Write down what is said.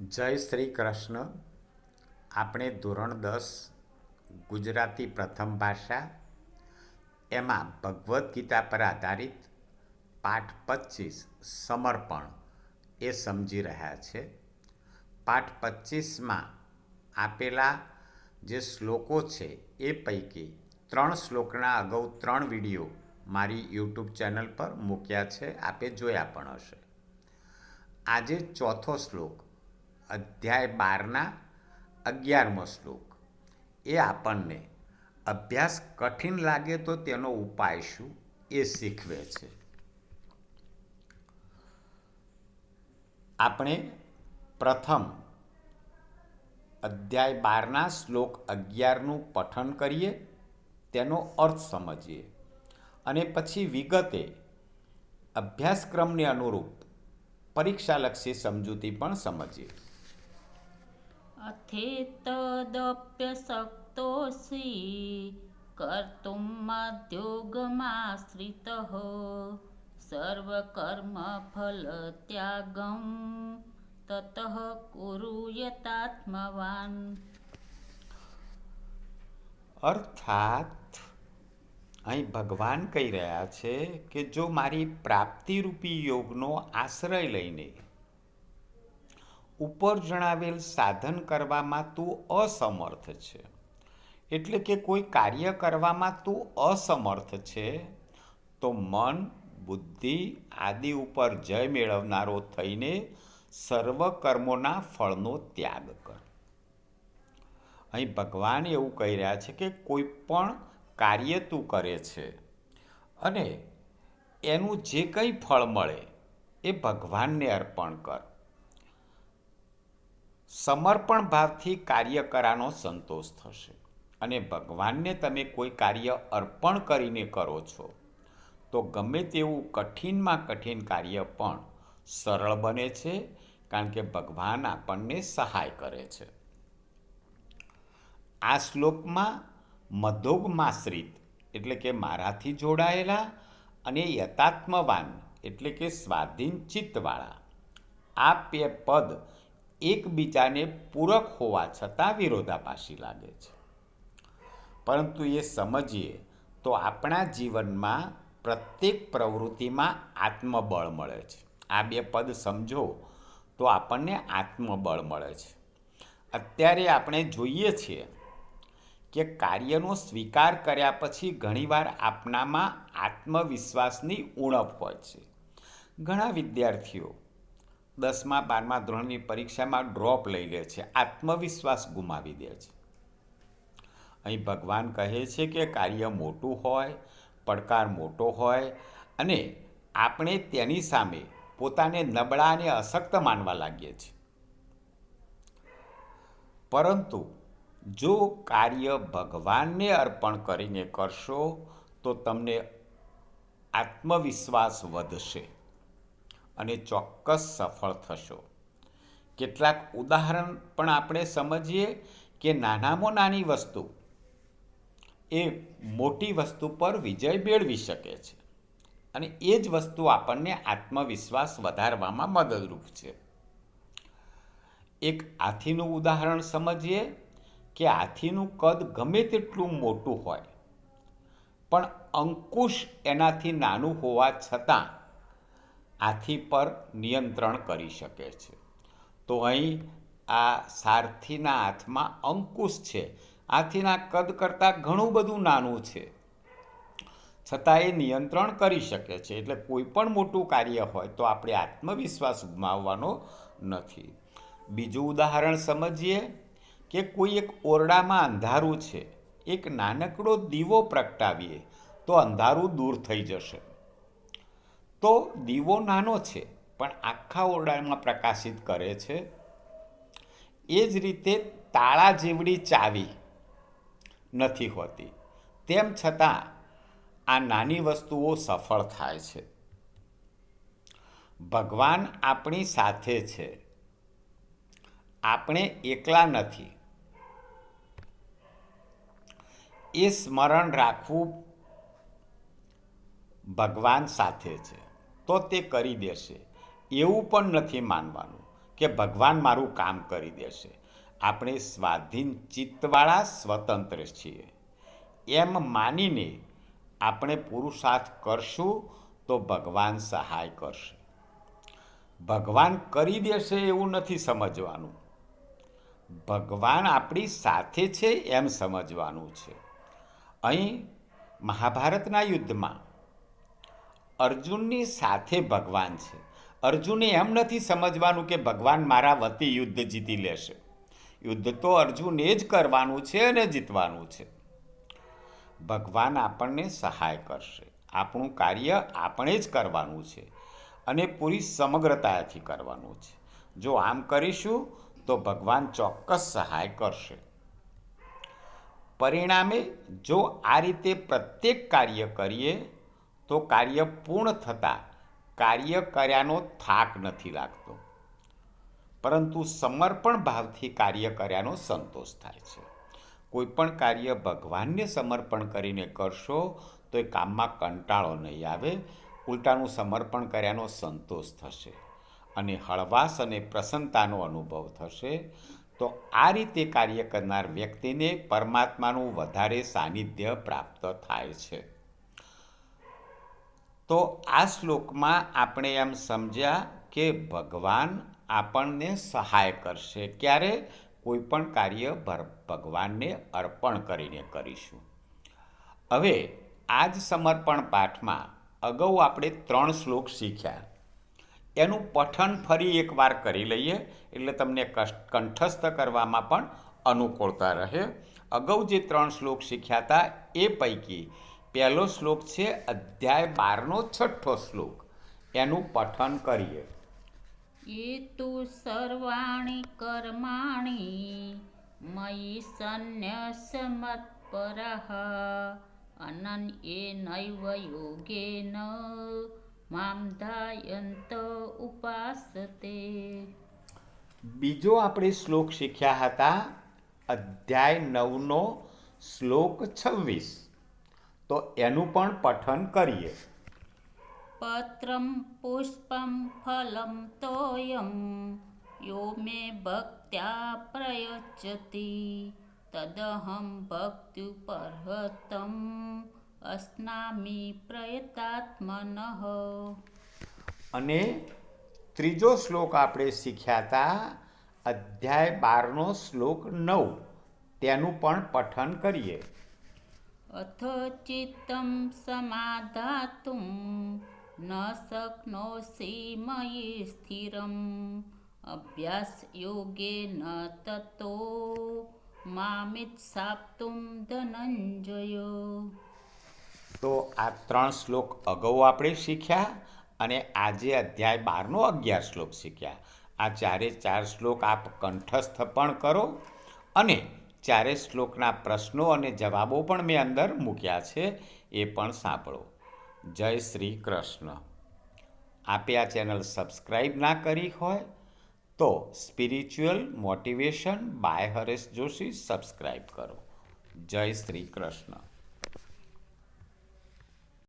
જય શ્રી કૃષ્ણ. આપણે ધોરણ દસ, ગુજરાતી પ્રથમ ભાષા. એમાં ભગવદ્ ગીતા પર આધારિત પાઠ પચીસ સમર્પણ એ સમજી રહ્યા છે. પાઠ પચીસમાં આપેલા જે શ્લોકો છે એ પૈકી ત્રણ શ્લોકના અગાઉ ત્રણ વીડિયો મારી યુટ્યુબ ચેનલ પર મૂક્યા છે. આપે જોયા પણ હશે. આજે ચોથો શ્લોક અધ્યાય બારના અગિયારમો શ્લોક. એ આપણને અભ્યાસ કઠિન લાગે તો તેનો ઉપાય શું એ શીખવે છે. આપણે પ્રથમ અધ્યાય બારના શ્લોક અગિયારનું પઠન કરીએ, તેનો અર્થ સમજીએ. અને પછી વિગતે અભ્યાસક્રમને અનુરૂપ પરીક્ષાલક્ષી સમજૂતી પણ સમજીએ. अथेतदप्यशक्तोऽसि कर्तुं मध्योगमाश्रितः सर्वकर्मफलत्यागं ततः कुरु यतात्मवान् અર્થાત અહીં ભગવાન કહી રહ્યા છે કે જો મારી પ્રાપ્તિરૂપી યોગનો આશ્રય લઈને ઉપર જણાવેલ સાધન કરવામાં તું અસમર્થ છે. એટલે કે કોઈ કાર્ય કરવામાં તું અસમર્થ છે, તો મન, બુદ્ધિ આદિ ઉપર જય મેળવનારો થઈને સર્વ કર્મોના ફળનો ત્યાગ કર. અહીં ભગવાન એવું કહી રહ્યા છે કે કોઈ પણ કાર્ય તું કરે છે અને એનું જે કંઈ ફળ મળે એ ભગવાનને અર્પણ કર. સમર્પણ ભાવથી કાર્ય કરાનો સંતોષ થશે. અને ભગવાનને તમે કોઈ કાર્ય અર્પણ કરીને કરો છો, તો ગમે તેવું કઠિનમાં કઠિન કાર્ય પણ સરળ બને છે, કારણ કે ભગવાન આપણને સહાય કરે છે. આ શ્લોકમાં મધોગમાશ્રિત એટલે કે મારાથી જોડાયેલા અને યથાત્મવાન એટલે કે સ્વાધીન ચિત્તવાળા આ બે પદ એકબીજાને પૂરક હોવા છતાં વિરોધાભાસી લાગે છે. પરંતુ એ સમજીએ તો આપણા જીવનમાં પ્રત્યેક પ્રવૃત્તિમાં આત્મબળ મળે છે. આ બે પદ સમજો તો આપણને આત્મબળ મળે છે. અત્યારે આપણે જોઈએ છીએ કે કાર્યનો સ્વીકાર કર્યા પછી ઘણીવાર આપણામાં આત્મવિશ્વાસની ઉણપ હોય છે. ઘણા વિદ્યાર્થીઓ દસમા, બારમા ધોરણની પરીક્ષામાં ડ્રોપ લઈ લે છે. આત્મવિશ્વાસ ગુમાવી દે છે. અહીં ભગવાન કહે છે કે કાર્ય મોટું હોય, પડકાર મોટો હોય અને આપણે તેની સામે પોતાને નબળા અને અશક્ત માનવા લાગીએ છીએ. પરંતુ જો કાર્ય ભગવાનને અર્પણ કરીને કરશો તો તમને આત્મવિશ્વાસ વધશે. અને ચોક્કસ સફળ થશો. કેટલાક ઉદાહરણ પણ આપણે સમજીએ કે નાનામાં નાની વસ્તુ એ મોટી વસ્તુ પર વિજય મેળવી શકે છે અને એ જ વસ્તુ આપણને આત્મવિશ્વાસ વધારવામાં મદદરૂપ છે. એક હાથીનું ઉદાહરણ સમજીએ કે હાથીનું કદ ગમે તેટલું મોટું હોય, પણ અંકુશ એનાથી નાનું હોવા છતાં હાથી પર નિયંત્રણ કરી શકે છે. તો અહીં આ સારથીના હાથમાં અંકુશ છે. હાથીના કદ કરતાં ઘણું બધું નાનું છે. છતાં એ નિયંત્રણ કરી શકે છે. એટલે કોઈ પણ મોટું કાર્ય હોય તો આપણે આત્મવિશ્વાસ ગુમાવવાનો નથી. બીજું ઉદાહરણ સમજીએ કે કોઈ એક ઓરડામાં અંધારું છે. એક નાનકડો દીવો પ્રગટાવીએ તો અંધારું દૂર થઈ જશે. તો દીવો નાનો છે, પણ આખા ઓરડામાં પ્રકાશિત કરે છે. એ જ રીતે તાળા જેવડી ચાવી નથી હોતી. તેમ છતાં આ નાની વસ્તુઓ સફળ થાય છે. ભગવાન આપણી સાથે છે. આપણે એકલા નથી. એ સ્મરણ રાખવું ભગવાન સાથે છે. તો તે કરી દેશે. એવું પણ નથી માનવાનું કે ભગવાન મારું કામ કરી દેશે. આપણે સ્વાધીન ચિત્તવાળા સ્વતંત્ર છીએ. એમ માનીને આપણે પુરુષાર્થ કરશું તો ભગવાન સહાય કરશે. ભગવાન કરી દેશે એવું નથી સમજવાનું. ભગવાન આપણી સાથે છે એમ સમજવાનું છે. અહીં મહાભારતના યુદ્ધમાં અર્જુનની સાથે ભગવાન છે. અર્જુને એમ નથી સમજવાનું કે ભગવાન મારા વતી યુદ્ધ જીતી લેશે. યુદ્ધ તો અર્જુને જ કરવાનું છે અને જીતવાનું છે. ભગવાન આપણને સહાય કરશે. આપણું કાર્ય આપણે જ કરવાનું છે અને પૂરી સમગ્રતાથી કરવાનું છે. જો આમ કરીશું, તો ભગવાન ચોક્કસ સહાય કરશે. પરિણામે, જો આ રીતે પ્રત્યેક કાર્ય કરીએ તો કાર્ય પૂર્ણ થતાં કાર્ય કર્યાનો થાક નથી લાગતો. પરંતુ સમર્પણ ભાવથી કાર્ય કર્યાનો સંતોષ થાય છે. કોઈ પણ કાર્ય ભગવાનને સમર્પણ કરીને કરશો તો એ કામમાં કંટાળો નહીં આવે, ઉલટાનું સમર્પણ કર્યાનો સંતોષ થશે અને હળવાશ અને પ્રસન્નતાનો અનુભવ થશે. તો આ રીતે કાર્ય કરનાર વ્યક્તિને પરમાત્માનું વધારે સાનિધ્ય પ્રાપ્ત થાય છે. તો આ શ્લોકમાં આપણે એમ સમજ્યા કે ભગવાન આપણને સહાય કરશે. ક્યારે? કોઈ પણ કાર્ય ભગવાનને અર્પણ કરીને કરીશું. હવે આ જ સમર્પણ પાઠમાં અગાઉ આપણે ત્રણ શ્લોક શીખ્યા. એનું પઠન ફરી એકવાર કરી લઈએ, એટલે તમને કંઠસ્થ કરવામાં પણ અનુકૂળતા રહે. અગાઉ જે ત્રણ શ્લોક શીખ્યા હતા એ પૈકી પહેલો શ્લોક છે અધ્યાય બારનો છઠ્ઠો શ્લોક. એનું પઠન કરીએ. એ તો સર્વાણી કર્માણી મયી સંન્યાસ મત્પરઃ અનન એ નૈવ યોગેન મામ ધાયંત ઉપાસતે. બીજો આપણે શ્લોક શીખ્યા હતા અધ્યાય નવનો શ્લોક છવ્વીસ. તો એનું પણ પઠન કરીએ. પત્રમ પુષ્પમ ફલમ તોયમ યો મે ભક્ત્યા પ્રયચ્છતિ તદહં ભક્ત્યુપર્હતમ અસ્નામિ પ્રયતાત્મનઃ. અને ત્રીજો શ્લોક આપણે શીખ્યા હતા અધ્યાય બારનો શ્લોક નવ તેનું પણ પઠન કરીએ. અથ चित्तं समाधातुं ન शक्नोषि मयि યોગે ન તતો મામિત્સાપ્તુમ ધનંજયો તો આ ત્રણ શ્લોક અગાઉ આપણે શીખ્યા અને આજે અધ્યાય બારનો અગિયાર શ્લોક શીખ્યા. આ ચારે ચાર શ્લોક આપ કંઠસ્થ પણ કરો અને ચારે શ્લોકના પ્રશ્નો અને જવાબો પણ મેં અંદર મૂક્યા છે, એ પણ સાંભળો. જય શ્રી કૃષ્ણ. આપે આ ચેનલ સબસ્ક્રાઈબ ના કરી હોય તો spiritual motivation by Haresh Joshi subscribe કરો. જય શ્રી કૃષ્ણ.